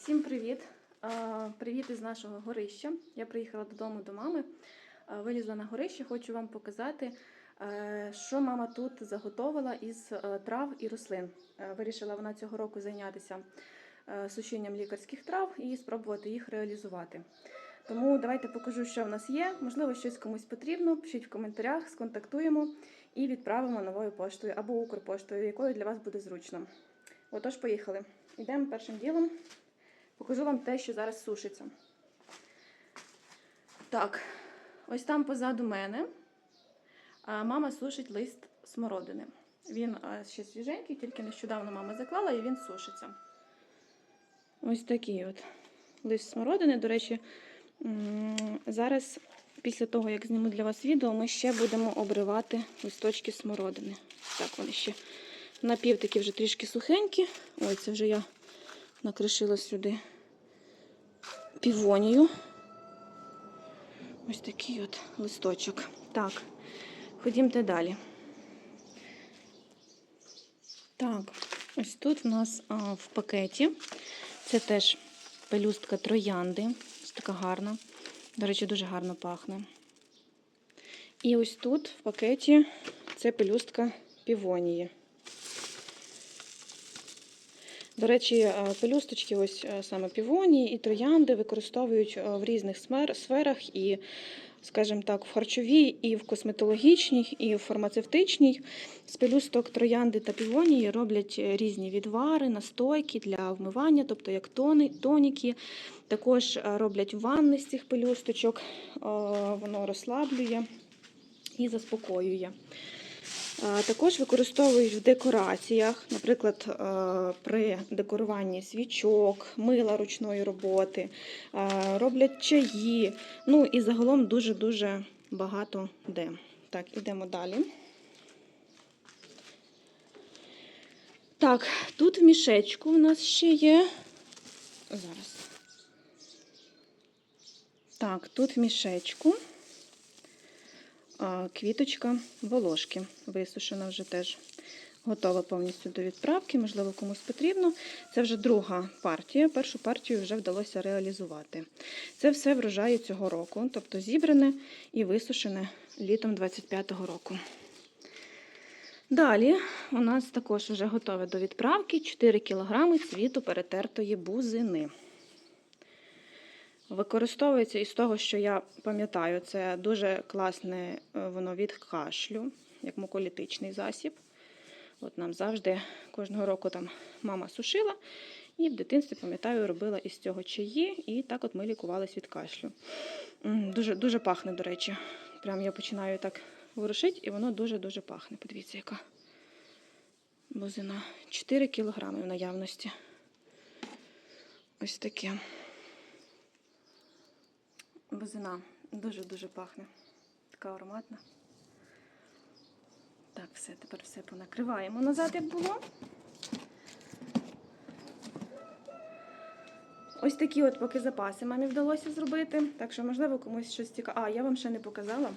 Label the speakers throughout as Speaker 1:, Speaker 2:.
Speaker 1: Всім привіт! Привіт із нашого горища. Я приїхала додому до мами, вилізла на горище, хочу вам показати, е, що мама тут заготовила із е, трав і рослин. Е, Вирішила вона цього року зайнятися сушінням лікарських трав і спробувати їх реалізувати. Тому давайте покажу, що в нас є. Можливо, щось комусь потрібно. Пишіть в коментарях, сконтактуємо і відправимо новою поштою або Укрпоштою, якою для вас буде зручно. Отож, поїхали. Йдемо першим ділом. Покажу вам те, що зараз сушиться. Так, ось там позаду мене мама сушить лист смородини. Він ще свіженький, тільки нещодавно мама заклала і він сушиться. Ось такий от лист смородини. До речі, зараз, після того, як зніму для вас відео, ми ще будемо обривати листочки смородини. Так, вони ще напів такі вже трішки сухенькі. Ой, це вже я накришила сюди півонію. Ось такий от листочок. Так, ходімте далі. Так, ось тут в нас а, в пакеті. Це теж пелюстка троянди. Ось така гарна. До речі, дуже гарно пахне. І ось тут в пакеті це пелюстка півонії. До речі, е, пелюсточки, ось е, саме півонії і троянди використовують е, в різних сферах, і, скажімо так, в харчовій, і в косметологічній, і в фармацевтичній. З пелюсток троянди та півонії роблять різні відвари, настойки для вмивання, тобто як тони, тоніки. Також роблять ванни з цих пелюсточок, воно розслаблює і заспокоює. Також використовують в декораціях, наприклад, е, при декоруванні свічок, мила ручної роботи, е, роблять чаї. Ну і загалом дуже-дуже багато де. Так, ідемо далі. Так, тут в мішечку у нас ще є. Зараз. Так, тут в мішечку квіточка волошки. Висушена вже теж готова повністю до відправки, можливо, комусь потрібно. Це вже друга партія. Першу партію вже вдалося реалізувати. Це все врожаї цього року, тобто зібране і висушене літом 25-го року. Далі у нас також вже готове до відправки 4 кг цвіту перетертої бузини. Використовується із того, що я пам'ятаю, це дуже класне е, воно від кашлю, як муколітичний засіб. От нам завжди кожного року там мама сушила, і в дитинстві, пам'ятаю, робила із цього чаї, і так от ми лікувались від кашлю. Дуже, дуже пахне, до речі. Прям я починаю так ворушити, і воно дуже-дуже пахне. Подивіться, яка бузина. 4 кілограми в наявності. Ось таке. Бузина дуже-дуже пахне. Така ароматна. Так, все, тепер все понакриваємо назад, як було. Ось такі от поки запаси мамі вдалося зробити. Так що, можливо, комусь щось цікаве. А, я вам ще не показала.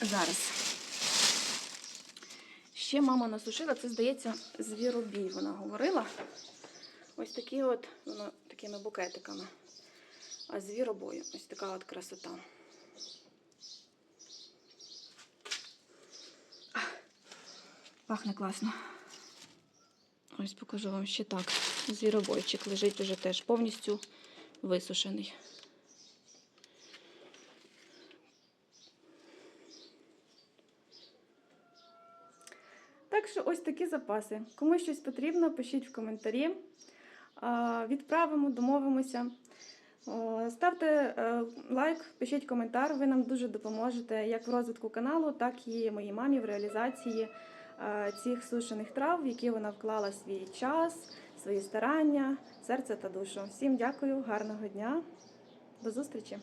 Speaker 1: Зараз. Ще мама насушила, це, здається, звіробій вона говорила. Ось такі от, воно такими букетиками. Звіробою. Ось така от красота. Пахне класно. Ось покажу вам ще так. Звіробойчик лежить уже теж повністю висушений. Так що ось такі запаси. Кому щось потрібно, пишіть в коментарі. Відправимо, домовимося. О, Ставте е, лайк, пишіть коментар, ви нам дуже допоможете як в розвитку каналу, так і моїй мамі в реалізації е, цих сушених трав, в які вона вклала свій час, свої старання, серце та душу. Всім дякую, гарного дня, до зустрічі!